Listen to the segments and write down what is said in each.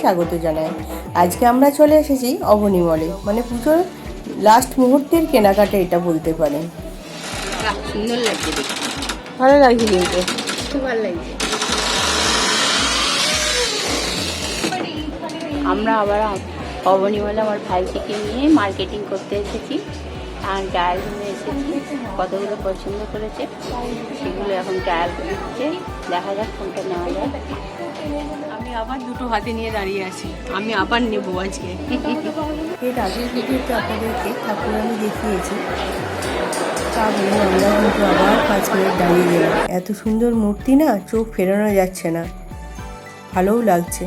স্বাগত জানাই। আজকে আমরা চলে এসেছি অবনী মলে মানে পুজোর লাস্ট মুহূর্তের কেনাকাটা এটা বলতে পারেন। সুন্দর লাগছে ভালো লাগছে কিন্তু। খুব ভালো লাগছে। আমরা আবার অবনীমালা আমার ভাইকে নিয়ে মার্কেটিং করতে এসেছি। আর রুমে এসেছি কতগুলো পছন্দ করেছে সেগুলো এখন ট্রায়াল করছে দেখা যাক কোনটা নেওয়া যায়। আমি আবার দুটো হাতে নিয়ে দাঁড়িয়ে আছি। আমি আবার নেব আজকে। এর আগের ভিডিওতে আপনাদেরকে ঠাকুর আমি দেখিয়েছি। তা বলে আমরা কিন্তু আবার পাঁচ মিনিট দাঁড়িয়ে গেলাম। এত সুন্দর মূর্তি না চোখ ফেরানো যাচ্ছে না। ভালোও লাগছে।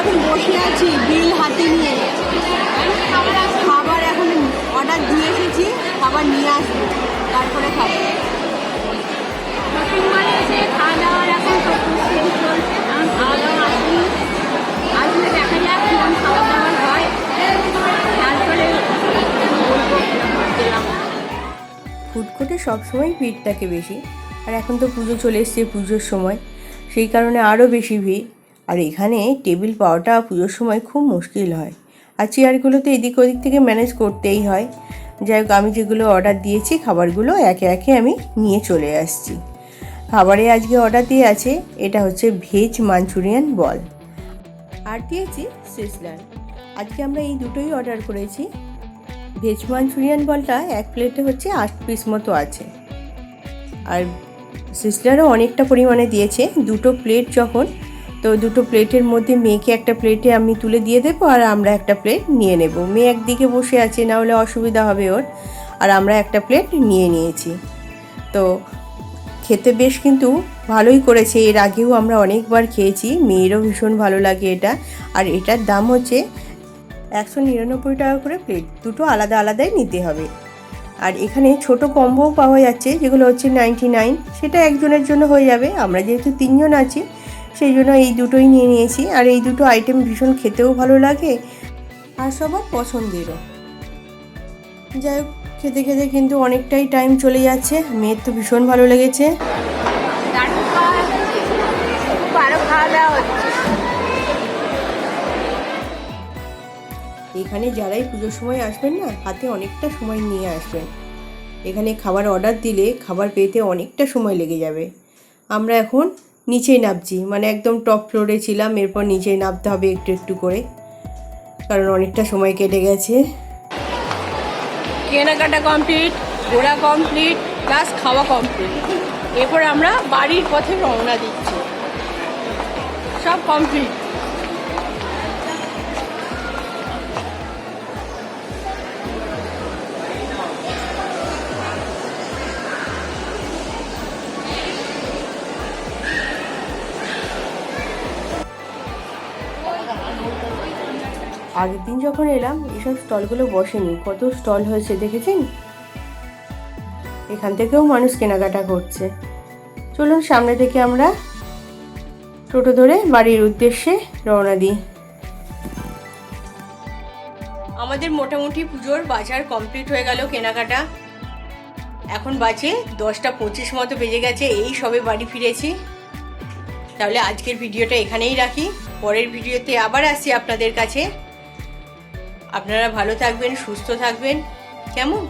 এখন বসে আছি বিল হাতে নিয়ে। খাবার এখন অর্ডার দিয়ে এসেছি খাবার নিয়ে আসব তারপরে খাব। খাওয়া দাওয়ার এখন চলছে খাওয়া দাওয়া আসুন। আসলে দেখা যাক কিরম খাওয়া দাওয়া হয়। তারপরে বলব কিরম গেলাম ফুড কোর্টে সবসময় ভিড় থাকে বেশি। আর এখন তো পুজো চলে এসছে পুজোর সময়। সেই কারণে আরও বেশি ভিড়। আর এখানে টেবিল পাওয়াটা পুজোর সময় খুব মুশকিল হয়। আর চেয়ারগুলো তো এদিক ওদিক থেকে ম্যানেজ করতেই হয়। যাই হোক, আমি যেগুলো অর্ডার দিয়েছি, খাবারগুলো একে একে আমি নিয়ে চলে আসছি। খাবারে আজকে অর্ডার দিয়ে আছে, এটা হচ্ছে ভেজ মাঞ্চুরিয়ান বল আর দিয়েছি সিসলার আজকে আমরা এই দুটোই অর্ডার করেছি। ভেজ মাঞ্চুরিয়ান বলটা এক প্লেটে হচ্ছে আট পিস মতো আছে। আর সিসলারও অনেকটা পরিমাণে দিয়েছে। দুটো প্লেট যখন তো দুটো প্লেটের মধ্যে মেয়েকে একটা প্লেটে আমি তুলে দিয়ে দেবো আর আমরা একটা প্লেট নিয়ে নেব। মেয়ে একদিকে বসে আছে, না হলে অসুবিধা হবে ওর। আর আমরা একটা প্লেট নিয়ে নিয়েছি। তো খেতে বেশ কিন্তু ভালোই করেছে। এর আগেও আমরা অনেকবার খেয়েছি। মেয়েরও ভীষণ ভালো লাগে এটা। আর এটার দাম হচ্ছে একশো নিরানব্বই টাকা করে প্লেট। দুটো আলাদা আলাদাই নিতে হবে। আর এখানে ছোট কম্বোও পাওয়া যাচ্ছে, যেগুলো হচ্ছে নাইনটি নাইন। সেটা একজনের জন্য হয়ে যাবে। আমরা যেহেতু তিনজন আছি সেই জন্য এই দুটোই নিয়ে নিয়েছি। আর এই দুটো আইটেম ভীষণ খেতেও ভালো লাগে আর সবার পছন্দেরও। যাই হোক খেতে খেতে কিন্তু অনেকটাই টাইম চলে যাচ্ছে। মেয়ের তো ভীষণ ভালো লেগেছে। এখানে যারাই পুজোর সময় আসবেন না হাতে অনেকটা সময় নিয়ে আসবেন। এখানে খাবার অর্ডার দিলে খাবার পেতে অনেকটা সময় লেগে যাবে। আমরা এখন নিচেই নামছি। মানে একদম টপ ফ্লোরে ছিলাম, এরপর নিচেই নামতে হবে একটু একটু করে। কারণ অনেকটা সময় কেটে গেছে। কেনাকাটা কমপ্লিট ঘোরা কমপ্লিট প্লাস খাওয়া কমপ্লিট এরপর আমরা বাড়ির পথে রওনা দিচ্ছি। সব কমপ্লিট আগের দিন যখন এলাম এসব স্টলগুলো বসেনি। কত স্টল হয়েছে দেখেছেন? এখান থেকেও মানুষ কেনাকাটা করছে। চলুন সামনে থেকে আমরা টোটো ধরে বাড়ির উদ্দেশ্যে রওনা দিই। আমাদের মোটামুটি পুজোর বাজার কমপ্লিট হয়ে গেল কেনাকাটা। এখন বাজে দশটা পঁচিশ মতো বেজে গেছে, এই সবে বাড়ি ফিরেছি। তাহলে আজকের ভিডিওটা এখানেই রাখি। পরের ভিডিওতে আবার আসছি আপনাদের কাছে। আপনারা ভালো থাকবেন সুস্থ থাকবেন। কেমন?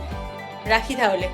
রাখি তাহলে।